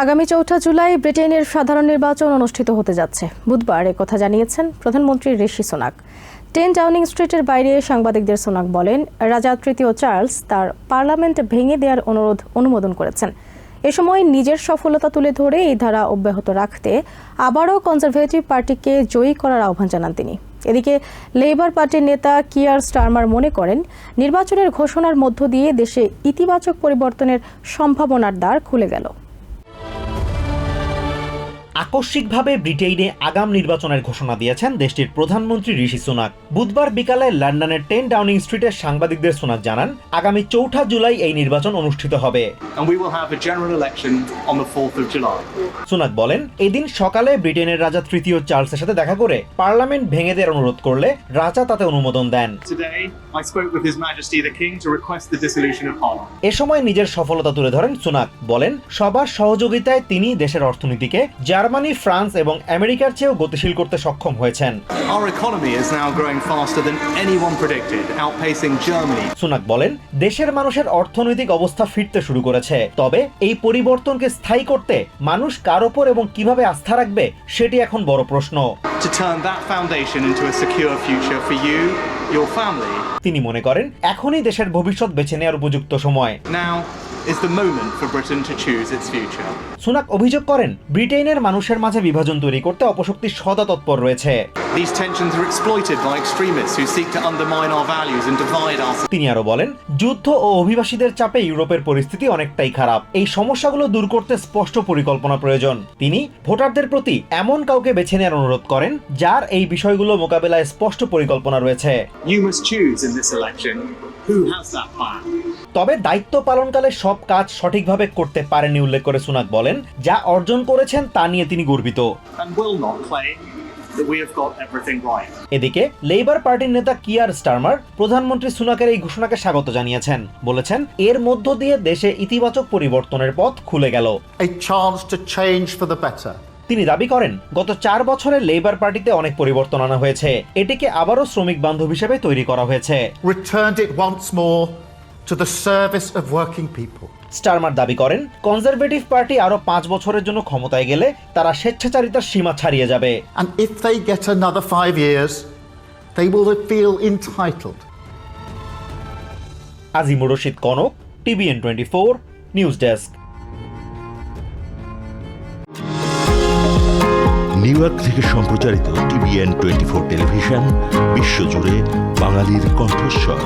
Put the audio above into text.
আগামী চৌঠা জুলাই ব্রিটেনের সাধারণ নির্বাচন অনুষ্ঠিত হতে যাচ্ছে। বুধবার কথা জানিয়েছেন প্রধানমন্ত্রী ঋষি সোনাক। টেন ডাউনিং স্ট্রিটের বাইরে সাংবাদিকদের সোনাক বলেন, রাজা তৃতীয় চার্লস তার পার্লামেন্ট ভেঙে দেওয়ার অনুরোধ অনুমোদন করেছেন। এ সময় নিজের সফলতা তুলে ধরে এই ধারা অব্যাহত রাখতে আবারও কনজারভেটিভ পার্টিকে জয়ী করার আহ্বান জানান তিনি। এদিকে লেবার পার্টির নেতা কিয়ার স্টারমার মনে করেন, নির্বাচনের ঘোষণার মধ্য দিয়ে দেশে ইতিবাচক পরিবর্তনের সম্ভাবনার দ্বার খুলে গেল। আকস্মিকভাবে ব্রিটেইনে আগাম নির্বাচনের ঘোষণা দিয়েছেন দেশটির প্রধানমন্ত্রী ঋষি সুনাক বুধবার বিকালে লন্ডনের টেন ডাউনিং স্ট্রিটের সাংবাদিকদের সুনাক জানান আগামী চৌঠা জুলাই এই নির্বাচন অনুষ্ঠিত হবে and we will have a general election on the 4th of July. Sunak বলেন এদিন সকালে ব্রিটেনের রাজা তৃতীয় চার্লসের সাথে দেখা করে পার্লামেন্ট ভেঙে দেওয়ার অনুরোধ করলে রাজা তাতে অনুমোদন দেন. এ সময় নিজের সফলতা তুলে ধরেন সুনাক বলেন সবার সহযোগিতায় তিনি দেশের অর্থনীতিকে জার্মানি ফ্রান্স এবং আমেরিকার চেয়েও গতিশীল করতে সক্ষম হয়েছেন. সুনাক বলেন দেশের মানুষের অর্থনৈতিক অবস্থা ফিরতে শুরু করেছে। তবে এই পরিবর্তনকে স্থায়ী করতে মানুষ কার ওপর এবং কীভাবে আস্থা রাখবে সেটি এখন বড় প্রশ্ন। তিনি মনে করেন এখনই দেশের ভবিষ্যৎ বেছে নেওয়ার উপযুক্ত সময়। Is the moment for Britain to choose its future. Sunak অভিযোগ করেন ব্রিটেনের মানুষের মাঝে বিভাজন তৈরি করতে অপশক্তি সদা তৎপর রয়েছে These tensions are exploited by extremists who seek to undermine our values and divide our তিনি আরও বলেন যুদ্ধ ও অভিবাসীদের চাপে ইউরোপের পরিস্থিতি অনেকটাই খারাপ। এই সমস্যাগুলো দূর করতে স্পষ্ট পরিকল্পনা প্রয়োজন। তিনি ভোটারদের প্রতি এমন কাউকে বেছে নেওয়ার অনুরোধ করেন যার এই বিষয়গুলো মোকাবেলায় স্পষ্ট পরিকল্পনা রয়েছে। You must choose in this election who has that plan. তবে দায়িত্ব পালনকালে সব কাজ সঠিকভাবে করতে পারেনি উল্লেখ করে সুনাক বলেন যা অর্জন করেছেন তা নিয়ে তিনি গর্বিত। এদিকে লেবার পার্টির নেতা কিয়ার স্টারমার প্রধানমন্ত্রী সুনাকের এই ঘোষণাকে স্বাগত জানিয়েছেন। বলেছেন এর মধ্য দিয়ে দেশে ইতিবাচক পরিবর্তনের পথ খুলে গেল। A chance to change for the better. তিনি দাবি করেন গত চার বছরে লেবার পার্টিতে অনেক পরিবর্তন আনা হয়েছে। এটিকে আবারও শ্রমিক বান্ধব হিসেবে তৈরি করা হয়েছে। Returned it once more to the service of working people. Starmer দাবি করেন কনজারভেটিভ পার্টি আরও পাঁচ বছরের জন্য ক্ষমতায় গেলে তারা স্বেচ্ছাচারিতার সীমা ছাড়িয়ে যাবে। And if they get another five years, they will feel entitled. Azimur Rashid Konok TVN twenty four news desk. New York থেকে সম্প্রচারিত টিভিএন টোয়েন্টি ফোর টেলিভিশন বিশ্বজুড়ে বাঙালির কণ্ঠস্বর।